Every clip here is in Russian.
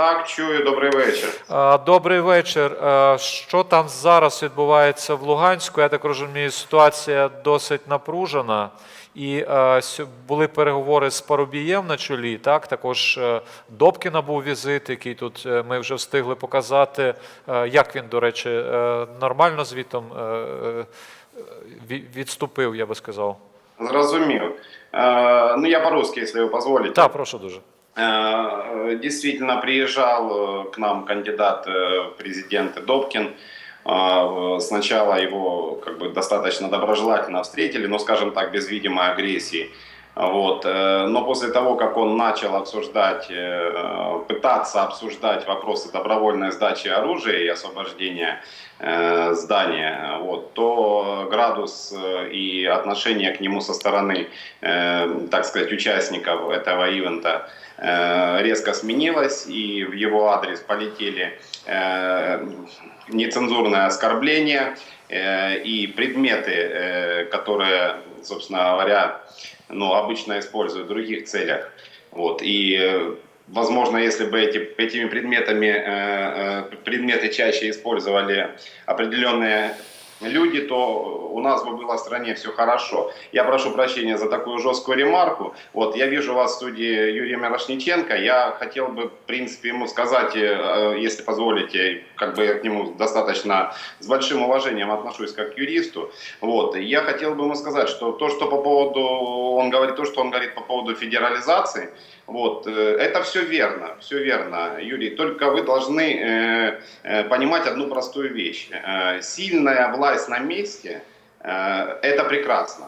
Так, чую, добрий вечір. Добрий вечір. Що там зараз відбувається в Луганську? Я так розумію, ситуація досить напружена. І були переговори з Парубієм на чолі. Так, також е, Добкіна був візит, який тут е, ми вже встигли показати. Е, Як він, до речі, нормально звітом ві- відступив, я би сказав. Зрозумів. Ну, я по-русски, если вы позволите. Так, прошу дуже. Э, Действительно, приезжал э, к нам кандидат э, в президенты Добкин. Э, Сначала его как бы достаточно доброжелательно встретили, но, скажем так, без видимой агрессии. Вот. э, Но после того, как он начал обсуждать, э, пытаться обсуждать вопросы добровольной сдачи оружия и освобождения э, здания, вот, то градус и отношение к нему со стороны, так сказать, участников этого ивента резко сменилось, и в его адрес полетели нецензурные оскорбления и предметы, которые, собственно говоря, ну, обычно используют в других целях. Вот. И, э, возможно, если бы эти, этими предметами, э, э, предметы чаще использовали определенные люди, то у нас бы было в стране все хорошо. Я прошу прощения за такую жесткую ремарку. Вот, я вижу вас в студии Юрия Мирошниченко. Я хотел бы, в принципе, ему сказать, э, если позволите, как бы я к нему достаточно с большим уважением отношусь как к юристу. Вот, я хотел бы ему сказать, что то, что по поводу, он говорит, то, что он говорит по поводу федерализации, вот, э, это все верно, все верно, Юрий. Только вы должны э, э, понимать одну простую вещь. Сильная власть на месте это прекрасно.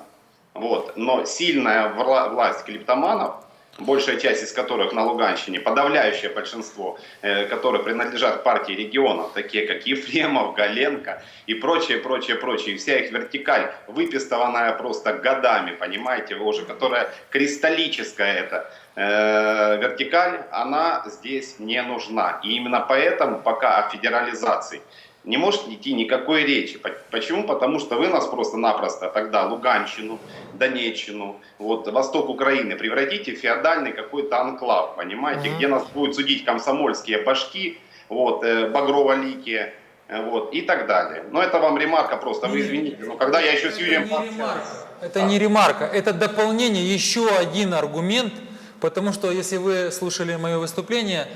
Вот. Но сильная вла- власть клептоманов, большая часть из которых на Луганщине, подавляющее большинство, э, которые принадлежат партии регионов, такие как Ефремов, Галенко и прочее, прочее, прочее. Вся их вертикаль, выпистованная просто годами, понимаете, вы уже, которая кристаллическая это э, вертикаль, она здесь не нужна. И именно поэтому пока о федерализации не может идти никакой речи. По- Почему? Потому что вы нас просто-напросто тогда Луганщину, Донеччину, вот восток Украины превратите в феодальный какой-то анклав, понимаете, Мгм. где нас будут судить комсомольские башки, вот, э, багрово-ликие, э, вот, и так далее. Но это вам ремарка просто, вы Не- извините. Но когда я еще с Это Юрием не пообщался- ремарка. Это не ремарка, это дополнение, еще один аргумент, потому что если вы слушали мое выступление,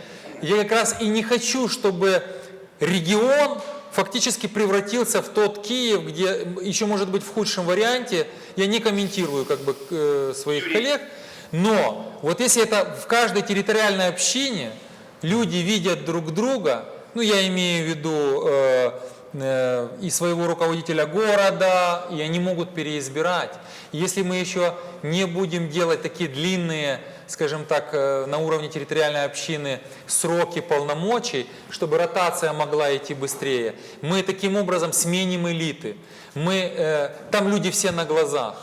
я как раз и не хочу, чтобы регион фактически превратился в тот Киев, где еще может быть в худшем варианте, я не комментирую как бы э, своих коллег, но вот если это в каждой территориальной общине люди видят друг друга, ну я имею в виду э, э, и своего руководителя города, и они могут переизбирать. Если мы еще не будем делать такие длинные, скажем так, э, на уровне территориальной общины сроки полномочий, чтобы ротация могла идти быстрее, мы таким образом сменим элиты. Мы, э, там люди все на глазах.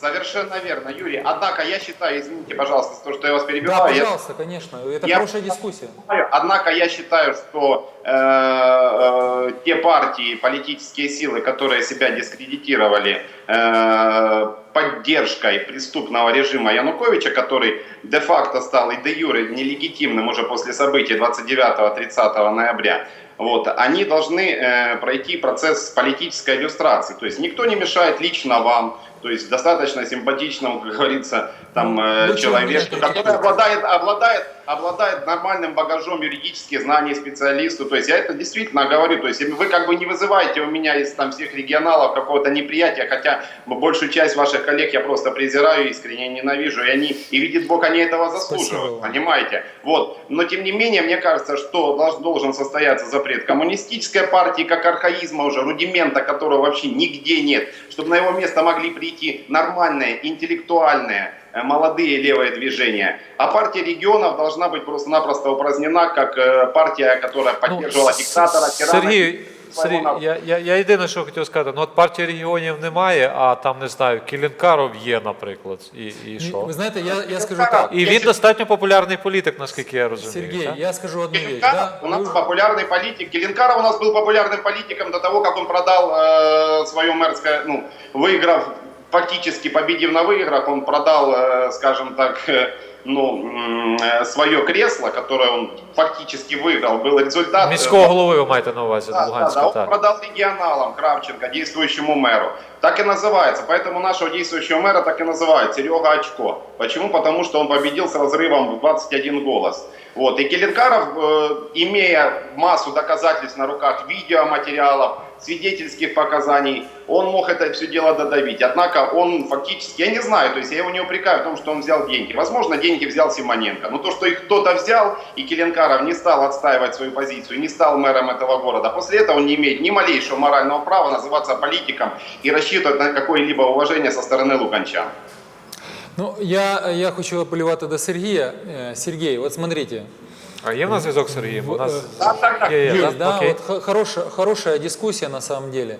Совершенно верно, Юрий. Однако я считаю, извините, пожалуйста, то, что я вас Да, перебиваю. я- пожалуйста, конечно, это Я- хорошая дискуссия. Однако я считаю, что э, э, те партии, политические силы, которые себя дискредитировали э, поддержкой преступного режима Януковича, который де-факто стал и де-юре нелегитимным уже после событий 29-30 ноября, вот, они должны э, пройти процесс политической иллюстрации. То есть никто не мешает лично вам, то есть достаточно симпатичному, как говорится, там э, Ну, чего меня человеку, который критикуете? обладает, обладает, обладает нормальным багажом юридических знаний специалисту. То есть я это действительно говорю. То есть вы как бы не вызываете у меня из там всех регионалов какого-то неприятия, хотя большую часть ваших коллег я просто презираю, искренне ненавижу, и они, и видит Бог, они этого заслуживают, Спасибо понимаете? Вот. Но тем не менее, мне кажется, что долж- должен состояться запрет коммунистической партии, как архаизма уже, рудимента которого вообще нигде нет, чтобы на его место могли прийти нормальные, интеллектуальные, э, молодые левые движения. А партия регионов должна быть просто-напросто упразднена, как э, партия, которая поддерживала Ну, диктатора, С- тирана. Сергій, Сергій, Лимонов. я, я, я єдине, що хотів сказати, ну от партії регіонів немає, а там не знаю, Кілінкаров є, наприклад. І, і що? Вы знаете, я, я скажу так. І він достатньо популярний політик, наскільки я розумію. Сергей, так? я скажу одну вещь. Келенкаров Да? у нас Вы- популярный политик. Келенкаров у нас был популярным политиком до того, как он продал э, свое мэрское, ну, выиграв, фактически победив на выиграх, он продал, э, скажем так, э, ну, свое кресло, которое он фактически выиграл, был результат... э, Міського голови ви маєте на увазі Да, да, Луганська, да, он так. продал регионалам Кравченко, действующему мэру. Так и называется. Поэтому нашего действующего мэра так и называют Серега Очко. Почему? Потому что он победил с разрывом в 21 голос. Вот. И Келенкаров, э, имея массу доказательств на руках, видеоматериалов, свидетельских показаний, он мог это все дело додавить. Однако он фактически, я не знаю, то есть я его не упрекаю в том, что он взял деньги. Возможно, деньги взял Симоненко. Но то, что их кто-то взял, и Келенкаров не стал отстаивать свою позицию, не стал мэром этого города, после этого он не имеет ни малейшего морального права называться политиком и рассчитывать на какое-либо уважение со стороны луканчан. Ну, я, я хочу апеллировать до Сергея. Э, Сергей, вот смотрите, А є в нас зв'язок з Сергієм? У нас Так, так, так. є, є, Юрий, так? да, Окей. вот х- хорошая, хорошая дискуссия на самом деле.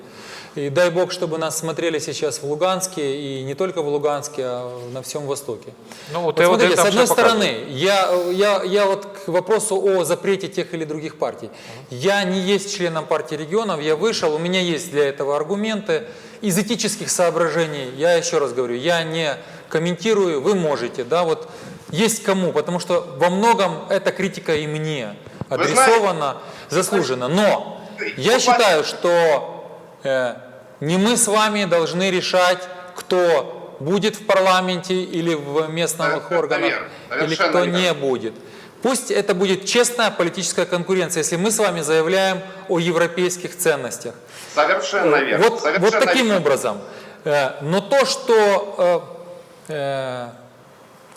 И дай бог, чтобы нас смотрели сейчас в Луганске, и не только в Луганске, а на всем Востоке. Ну, у Вот Т1 смотрите, там с одной все показує. стороны, я, я, я вот к вопросу о запрете тех или других партий. Я не есть членом партии регионов, я вышел, у меня есть для этого аргументы. Из этических соображений, я еще раз говорю, я не комментирую, вы можете, да, вот есть кому, потому что во многом эта критика и мне адресована, заслуженно. Но я считаю, что э, не мы с вами должны решать, кто будет в парламенте или в местных органах, или кто не будет. Пусть это будет честная политическая конкуренция, если мы с вами заявляем о европейских ценностях. Совершенно Э, верно. Вот, совершенно вот таким верно. образом. Э, Но то, что э,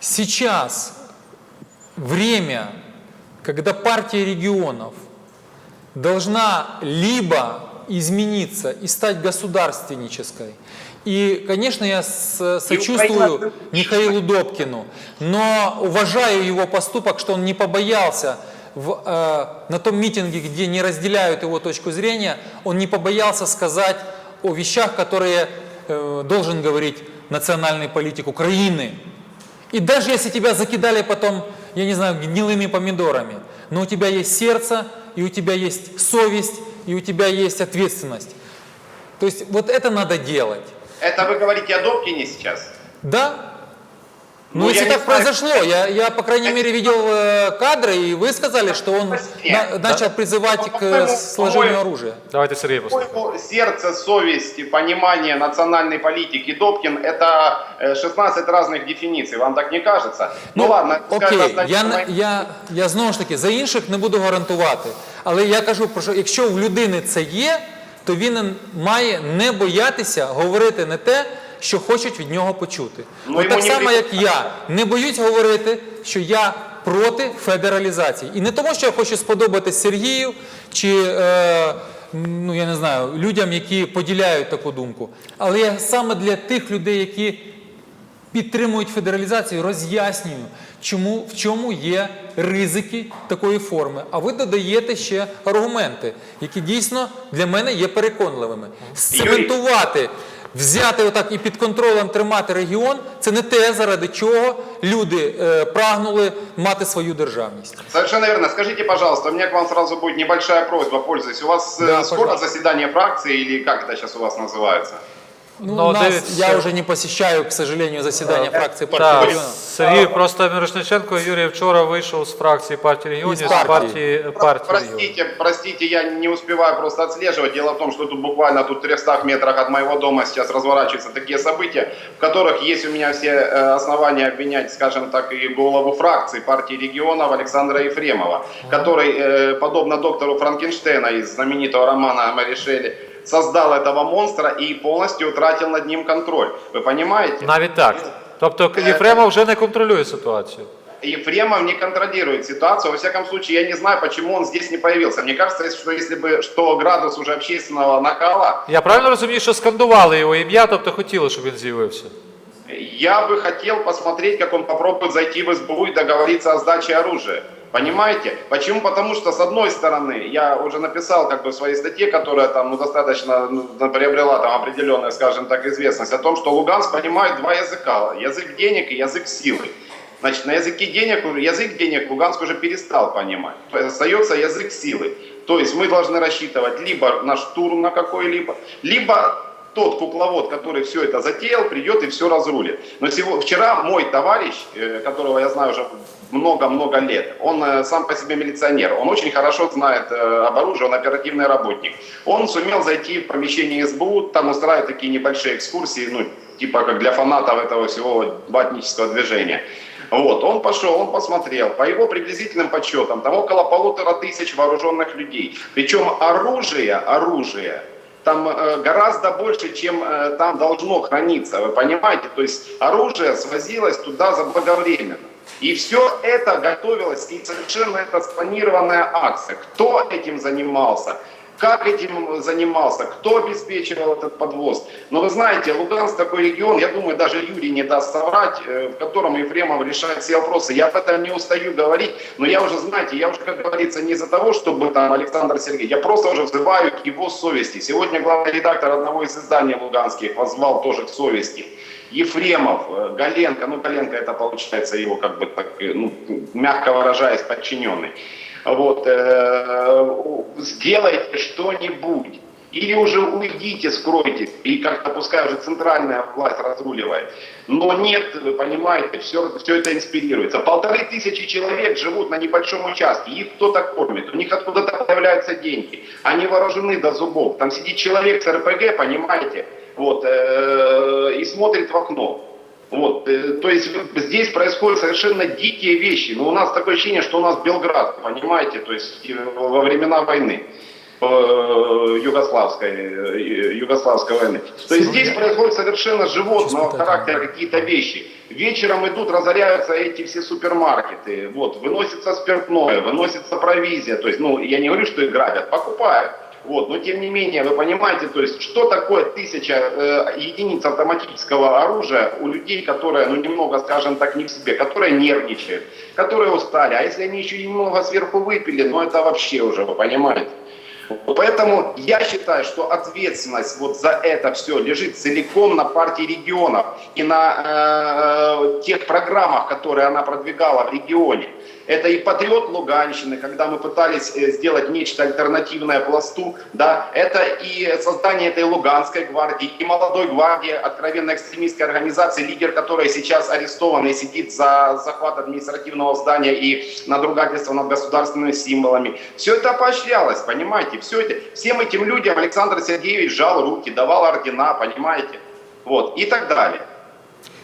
сейчас время, когда партия регионов должна либо измениться и стать государственнической. И, конечно, я с- сочувствую Михаилу Добкину, но уважаю его поступок, что он не побоялся в, э, на том митинге, где не разделяют его точку зрения, он не побоялся сказать о вещах, которые э, должен говорить национальный политик Украины. И даже если тебя закидали потом, я не знаю, гнилыми помидорами, но у тебя есть сердце, и у тебя есть совесть, и у тебя есть ответственность. То есть вот это надо делать. Это вы говорите о Добкине сейчас? Да? Ну, Ну, если я не так знаю. произошло, я, я, по крайней мере, видел э, кадры, и вы сказали, что он Нет. на- начал призывать к э, По-моему, сложению по-моему, оружия. Давайте Сергія послухаємо. По-моему, сердце, совесть, и понимание национальной политики Добкин – это э, 16 разных дефиниций. Вам так не кажется? Ну, ладно, пускай Окей, нас я, дальше не- я, я знову ж таки за інших не буду гарантувати. Але я кажу, про що якщо в людини це є, то він має не боятися говорити не те, що хочуть від нього почути. Ну, От так само, як я не боюсь говорити, що я проти федералізації. І не тому, що я хочу сподобатись Сергію чи е, ну, я не знаю, людям, які поділяють таку думку. Але я саме для тих людей, які підтримують федералізацію, роз'яснюю, чому, в чому є ризики такої форми. А ви додаєте ще аргументи, які дійсно для мене є переконливими. Сцементувати, взяти отак і під контролем тримати регіон це не те, заради чого люди е, прагнули мати свою державність. Совершенно верно. Скажите, пожалуйста, у меня к вам сразу будет небольшая просьба, пользуясь. У вас э, Да, скоро пожалуйста. заседание фракции или как это сейчас у вас называется? Ну, Ну, у нас, дивіться. я уже не посещаю, к сожалению, заседания фракции партии Так, регионов. Сергій просто Мірошниченко Юрій вчора вийшов з фракції партії регіонів, Із з партії. партії, партії регіонів. Простите, простите, я не успеваю просто отслеживать. Дело в том, что тут буквально тут в 300 метрах от моего дома сейчас разворачиваются такие события, в которых есть у меня все э, основания обвинять, скажем так, и голову фракции партии регионов Александра Ефремова, который, э, подобно доктору Франкенштейна из знаменитого романа Маришели, создал этого монстра и полностью утратил над ним контроль. Вы понимаете? Навіть так. Тобто Єфремов вже не контролює ситуацію. Ефремов не контролирует ситуацию. Во всяком случае, я не знаю, почему он здесь не появился. Мне кажется, что если бы что градус уже общественного накала, Я правильно розумію, що скандували його ім'я, тобто хотіли, щоб він з'явився. я бы хотел посмотреть, как он попробует зайти в СБУ и договориться о сдаче оружия. Понимаете? Почему? Потому что, с одной стороны, я уже написал как бы в своей статье, которая там ну, достаточно ну, приобрела там определенную, скажем так, известность, о том, что Луганск понимает два языка. Язык денег и язык силы. Значит, на языке денег, язык денег Луганск уже перестал понимать. Остается язык силы. То есть мы должны рассчитывать либо на штурм на какой-либо, либо тот кукловод, который все это затеял, придет и все разрулит. Но сего- вчера мой товарищ, э, которого я знаю уже много-много лет, он э, сам по себе милиционер, он очень хорошо знает э, об оружии, он оперативный работник. Он сумел зайти в помещение СБУ, там устраивают такие небольшие экскурсии, ну, типа как для фанатов этого всего ватнического движения. Вот, он пошел, он посмотрел, по его приблизительным подсчетам, там около полутора тысяч вооруженных людей. Причем оружие, оружие, там э, гораздо больше, чем э, там должно храниться, вы понимаете? То есть оружие свозилось туда заблаговременно. И все это готовилось, и совершенно это спланированная акция. Кто этим занимался? Как этим занимался? Кто обеспечивал этот подвоз? Но вы знаете, Луганск такой регион, я думаю, даже Юрий не даст соврать, э, в котором Ефремов решает все вопросы. Я об этом не устаю говорить, но я уже, знаете, я уже, как говорится, не из-за того, чтобы там Александр Сергеевич, я просто уже взываю к его совести. Сегодня главный редактор одного из изданий луганских возвал тоже к совести. Ефремов, э, Галенко, ну Галенко это получается его как бы так, э, ну, мягко выражаясь, подчиненный. Вот, э, сделайте что-нибудь. Или уже уйдите, скройтесь, и как-то пускай уже центральная власть разруливает. Но нет, вы понимаете, все, все это инспирируется. Полторы тысячи человек живут на небольшом участке, их кто-то кормит, у них откуда-то появляются деньги. Они вооружены до зубов. Там сидит человек с РПГ, понимаете, вот, э, и смотрит в окно. Вот, э, то есть здесь происходят совершенно дикие вещи. Но у нас такое ощущение, что у нас Белград, понимаете, то есть э, во времена войны э, югославской, югославской войны. То есть здесь происходят совершенно животного характера какие-то вещи. Вечером идут, разоряются эти все супермаркеты, вот, выносится спиртное, выносится провизия, то есть, ну, я не говорю, что их грабят, покупают. Вот, но тем не менее, вы понимаете, то есть, что такое тысяча э, единиц автоматического оружия у людей, которые, ну, немного, скажем так, не в себе, которые нервничают, которые устали, а если они еще немного сверху выпили, ну, это вообще уже, вы понимаете. Поэтому я считаю, что ответственность вот за это все лежит целиком на партии регионов и на э, тех программах, которые она продвигала в регионе. Это и патриот Луганщины, когда мы пытались э, сделать нечто альтернативное пласту, да, это и создание этой Луганской гвардии, и молодой гвардии, откровенно экстремистской организации, лидер которой сейчас арестован и сидит за захват административного здания и надругательство над государственными символами. Все это поощрялось, понимаете, все это, всем этим людям Александр Сергеевич жал руки, давал ордена, понимаете, вот, и так далее.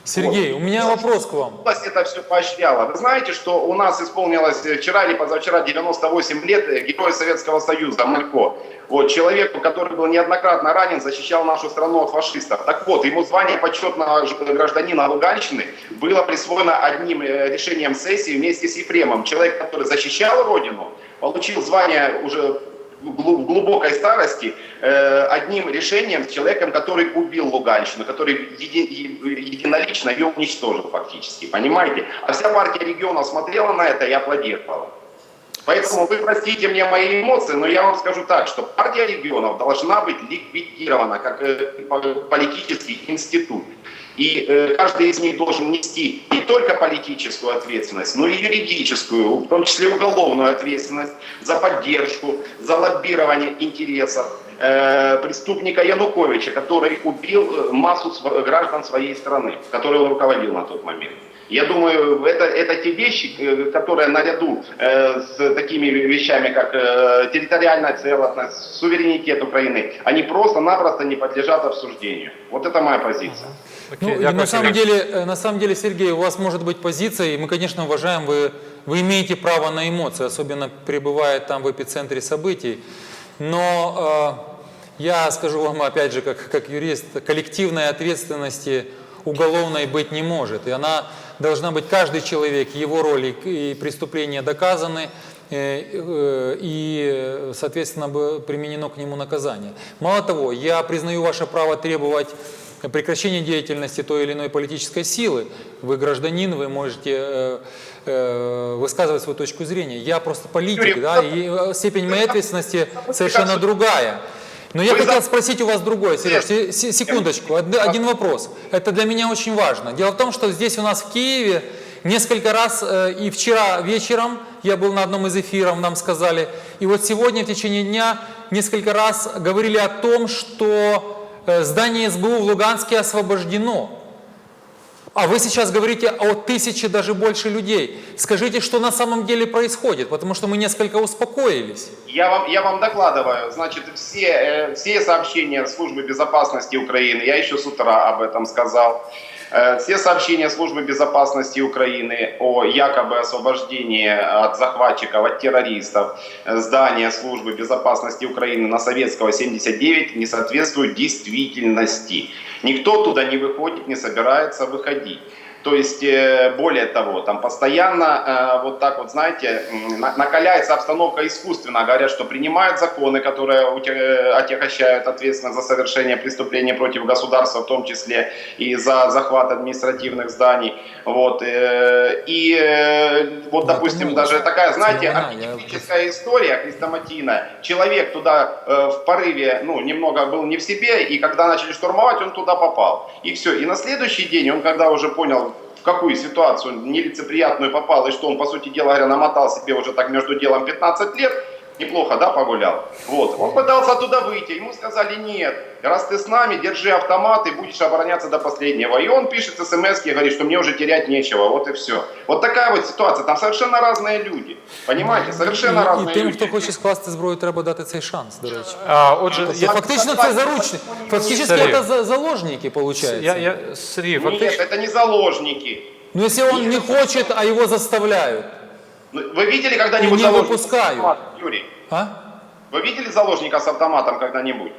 Сергей, у меня вопрос к вам. Власть это все поощряла. Вы знаете, что у нас исполнилось э, вчера или позавчера 98 лет э, Героя Советского Союза Малько. Вот, человеку, который был неоднократно ранен, защищал нашу страну от фашистов. Так вот, ему звание почетного ж- гражданина Луганщины было присвоено одним э, решением сессии вместе с Ефремом. Человек, который защищал Родину, получил звание уже в глу- в глубокой старости э, одним решением с человеком, который убил Луганщину, который единолично ее уничтожил фактически, понимаете? А вся партия регионов смотрела на это и аплодировала. Поэтому вы простите мне мои эмоции, но я вам скажу так, что партия регионов должна быть ликвидирована как э, по- политический институт. И э, каждый из них должен нести не только политическую ответственность, но и юридическую, в том числе уголовную ответственность за поддержку, за лоббирование интересов э, преступника Януковича, который убил э, массу граждан своей страны, которой он руководил на тот момент. Я думаю, это, это те вещи, которые наряду э, с такими вещами, как э, территориальная целостность, суверенитет Украины, они просто-напросто не подлежат обсуждению. Вот это моя позиция. Ну, Окей, на самом деле, э, на самом деле, Сергей, у вас может быть позиция, и мы, конечно, уважаем, вы, вы имеете право на эмоции, особенно пребывая там в эпицентре событий. Но э, я скажу вам, опять же, как, как юрист, коллективной ответственности уголовной быть не может. И она должна быть каждый человек, его роли и преступления доказаны, э, э, и, соответственно, применено к нему наказание. Мало того, я признаю ваше право требовать прекращения деятельности той или иной политической силы. Вы гражданин, вы можете э, э, высказывать свою точку зрения. Я просто политик, да, и э, степень моей ответственности совершенно другая. Но я хотел спросить у вас другое, Сереж, се- се- секундочку, од- один вопрос. Это для меня очень важно. Дело в том, что здесь у нас в Киеве несколько раз, э, и вчера вечером я был на одном из эфиров, нам сказали, и вот сегодня в течение дня несколько раз говорили о том, что э, здание СБУ в Луганске освобождено. А вы сейчас говорите о тысяче, даже больше людей. Скажите, что на самом деле происходит, потому что мы несколько успокоились. Я вам, я вам докладываю, значит, все, э, все сообщения Службы безопасности Украины, я еще с утра об этом сказал, э, все сообщения Службы безопасности Украины о якобы освобождении от захватчиков, от террористов э, здания Службы безопасности Украины на Советского 79 не соответствуют действительности. Никто туда не выходит, не собирается выходить. То есть, э, более того, там постоянно э, вот так вот, знаете, накаляется обстановка искусственно. Говорят, что принимают законы, которые э, отягощают ответственность за совершение преступления против государства, в том числе и за захват административных зданий. Вот. И вот, Ну, допустим, даже такая, знаете, Это новина, я- архетипическая история хрестоматийная. Человек туда в порыве, ну, немного был не в себе, и когда начали штурмовать, он туда попал. И все. И на следующий день, он когда уже понял, какую ситуацию нелицеприятную попал, и что он, по сути дела говоря, намотал себе уже так между делом 15 лет, неплохо, да, погулял? Вот. Он пытался оттуда выйти, ему сказали, нет, раз ты с нами, держи автомат и будешь обороняться до последнего. И он пишет смс и говорит, что мне уже терять нечего, вот и все. Вот такая вот ситуация, там совершенно разные люди, понимаете, совершенно і, разные і тим, люди. хто хоче скласти зброю, треба дати цей шанс, до речі. А, отже, Це я, фактично це заручні. Фактично Сергій. це за- заложники, виходить. я, я, Сергій, Нет, фактично, это не заложники. Ну, если он не хочет, а его заставляют. Ну, Вы видели когда-нибудь Не заложника с выпускаю. автоматом, Юрий? А? Вы видели заложника с автоматом когда-нибудь?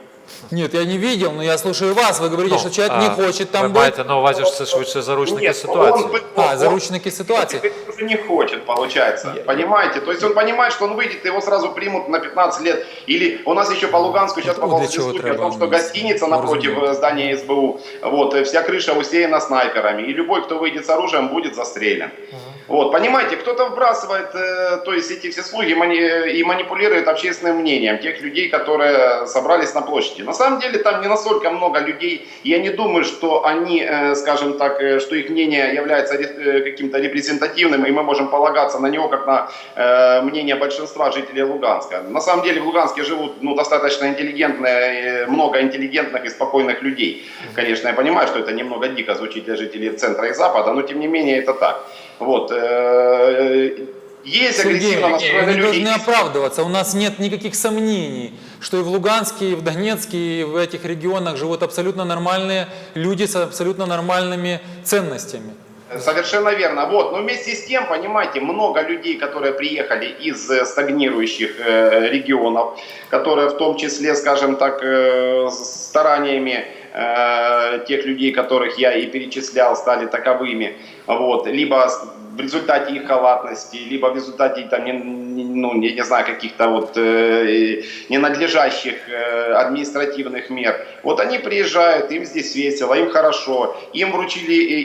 Нет, я не видел, но я слушаю вас. Вы говорите, ну, что человек а, не хочет ви там быть. маєте на увазі, що це швидше заручники Нет, ситуації. он- А, он- заручники ситуации. Уже не хочет, получается. Понимаете? То есть он понимает, что он выйдет, его сразу примут на 15 лет. Или у нас еще по Луганску сейчас для попался чего слухи о том, что гостиница Ну, напротив э, здания СБУ, вот, э, вся крыша усеяна снайперами. И любой, кто выйдет с оружием, будет застрелен. Вот, понимаете, кто-то вбрасывает, э, то есть эти все слуги мани- и манипулирует общественным мнением тех людей, которые собрались на площади. На самом деле там не настолько много людей. Я не думаю, что они, скажем так, что их мнение является каким-то репрезентативным, и мы можем полагаться на него как на э, мнение большинства жителей Луганска. На самом деле в Луганске живут ну, достаточно интеллигентные, э, много интеллигентных и спокойных людей. Конечно, я понимаю, что это немного дико звучит для жителей центра и запада, но тем не менее это так. Вот. э, Есть Сергей, агрессивно настроенные люди. должны оправдываться. У нас нет никаких сомнений, что и в Луганске, и в Донецке, и в этих регионах живут абсолютно нормальные люди с абсолютно нормальными ценностями. Совершенно верно. Вот. Но вместе с тем, понимаете, много людей, которые приехали из э, стагнирующих э, регионов, которые в том числе, скажем так, э, стараниями тех людей, которых я и перечислял, стали таковыми. Вот. Либо в результате их халатности, либо в результате там, не, ну, я не знаю, каких-то вот э, ненадлежащих э, административных мер. Вот они приезжают, им здесь весело, им хорошо, им вручили и-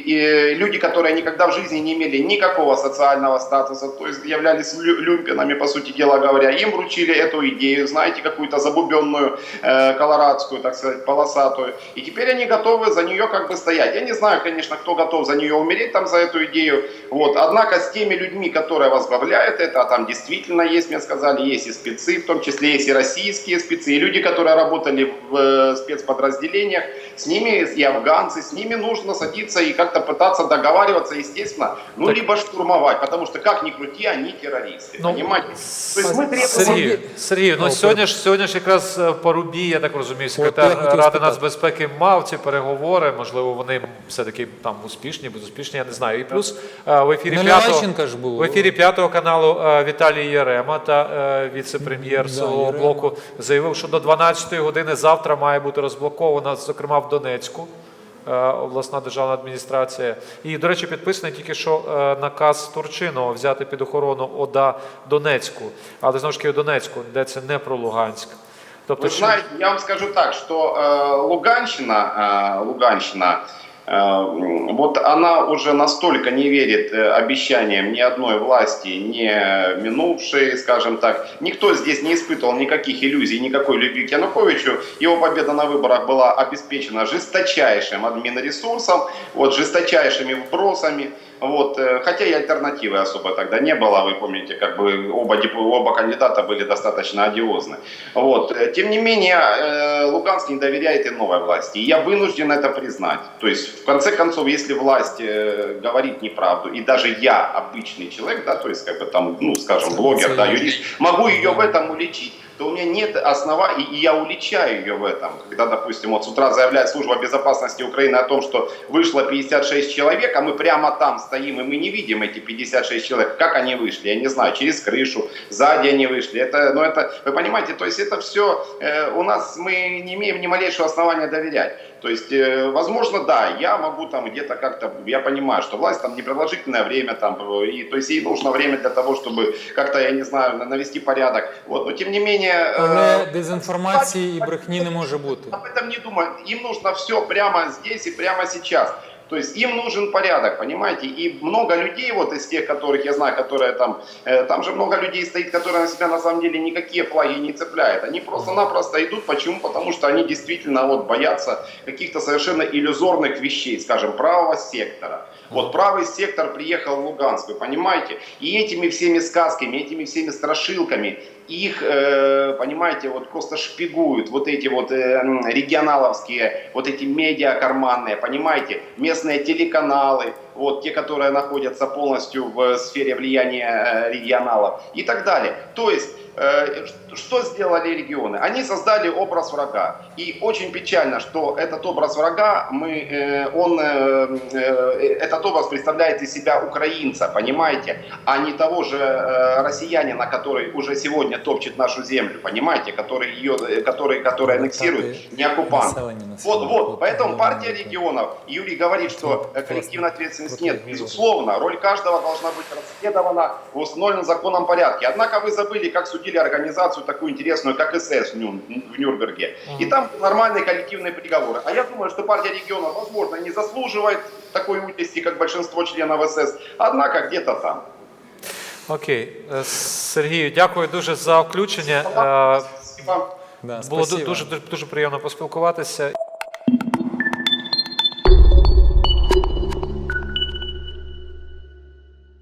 и люди, которые никогда в жизни не имели никакого социального статуса, то есть являлись лю- люмпинами, по сути дела говоря, им вручили эту идею, знаете, какую-то забубенную, э, колорадскую, так сказать, полосатую, и теперь они готовы за нее как бы стоять. Я не знаю, конечно, кто готов за нее умереть там за эту идею, вот, однако с теми людьми, которые возглавляют это, а там действительно есть, мне сказали, есть и спецы, в том числе есть и российские спецы, и люди, которые работали в э, спецподразделениях, с ними и афганцы, с ними нужно садиться и как-то пытаться договариваться, естественно, ну, Так. либо штурмовать, потому что, как ни крути, они террористы, Ну, понимаете? То есть мы требуем... Сергій, Сергій, ну О, сьогодні ж сьогодні ж якраз е, Парубій, я так розумію, секретар я хотів Ради спитати. нацбезпеки мав ці переговори. Можливо, вони все-таки там успішні, безуспішні, я не знаю. І плюс е, в ефірі Наливайченко п'ятого ж був. в ефірі п'ятого каналу е, Віталій Єрема та е, віце-прем'єр Да, свого Єрема. блоку заявив, що до 12-ї години завтра має бути розблокована, зокрема в Донецьку. е, Обласна державна адміністрація. І, до речі, підписаний тільки що е, наказ Турчинова взяти під охорону ОДА Донецьку, але знову ж таки Донецьку, де це не про Луганськ. Тобто, Вы чи- знаете, я вам скажу так, что э, Луганщина, э, Луганщина э, Вот она уже настолько не верит э, обещаниям ни одной власти, ни минувшей, скажем так. Никто здесь не испытывал никаких иллюзий, никакой любви к Януковичу. Его победа на выборах была обеспечена жесточайшим админресурсом, вот, жесточайшими вбросами. Вот, э, хотя и альтернативы особо тогда не было, вы помните, как бы оба, оба кандидата были достаточно одиозны. Вот. э, Тем не менее, э, Луганск не доверяет и новой власти. И я вынужден это признать. То есть, в конце концов, если власть говорит неправду, и даже я, обычный человек, да, то есть, как бы там, ну, скажем, блогер, да, юрист, могу ее в этом уличить, то у меня нет оснований, и я уличаю ее в этом. Когда, допустим, вот с утра заявляет служба безопасности Украины о том, что вышло 56 человек, а мы прямо там стоим, и мы не видим эти 56 человек. Как они вышли? Я не знаю, через крышу, сзади они вышли. Это, ну это, вы понимаете, то есть это все, у нас, мы не имеем ни малейшего основания доверять. То есть, э, возможно, да, я могу там где-то как-то, я понимаю, что власть там непродолжительное время там, э, и, то есть ей нужно время для того, чтобы как-то, я не знаю, на- навести порядок. Вот, но тем не менее... э, Але дезінформації і брехні не може бути. об этом не думаю. Им нужно все прямо здесь и прямо сейчас. То есть им нужен порядок, понимаете? И много людей, вот из тех, которых я знаю, которые там, э, там же много людей стоит, которые на себя на самом деле никакие флаги не цепляют. Они просто-напросто идут. Почему? Потому что они действительно вот боятся каких-то совершенно иллюзорных вещей, скажем, правого сектора. Вот правый сектор приехал в Луганск, вы понимаете? И этими всеми сказками, этими всеми страшилками их, э, понимаете, вот просто шпигуют вот эти вот э, регионаловские, вот эти медиа карманные, понимаете, местные телеканалы, вот те, которые находятся полностью в сфере влияния э, регионалов и так далее. То есть что сделали регионы? Они создали образ врага. И очень печально, что этот образ врага, мы, э, он, э, э, этот образ представляет из себя украинца, понимаете, а не того же э, россиянина, который уже сегодня топчет нашу землю, понимаете, который ее, э, который, который аннексирует, не оккупант. Вот, вот, поэтому партия регионов, Юрий говорит, что э, коллективной ответственности нет. Безусловно, роль каждого должна быть расследована в установленном законном порядке. Однако вы забыли, как судили организацию такую интересную, как СС в, Нюр- в Нюрнберге. И там нормальные коллективные приговоры. А я думаю, что партия регионов, возможно, не заслуживает такой участи, как большинство членов СС, однако где-то там. Окей, Е, Сергію, дякую дуже за включення. Е, Спасибо. Да, Було ду- спасибо. дуже дуже приємно поспілкуватися.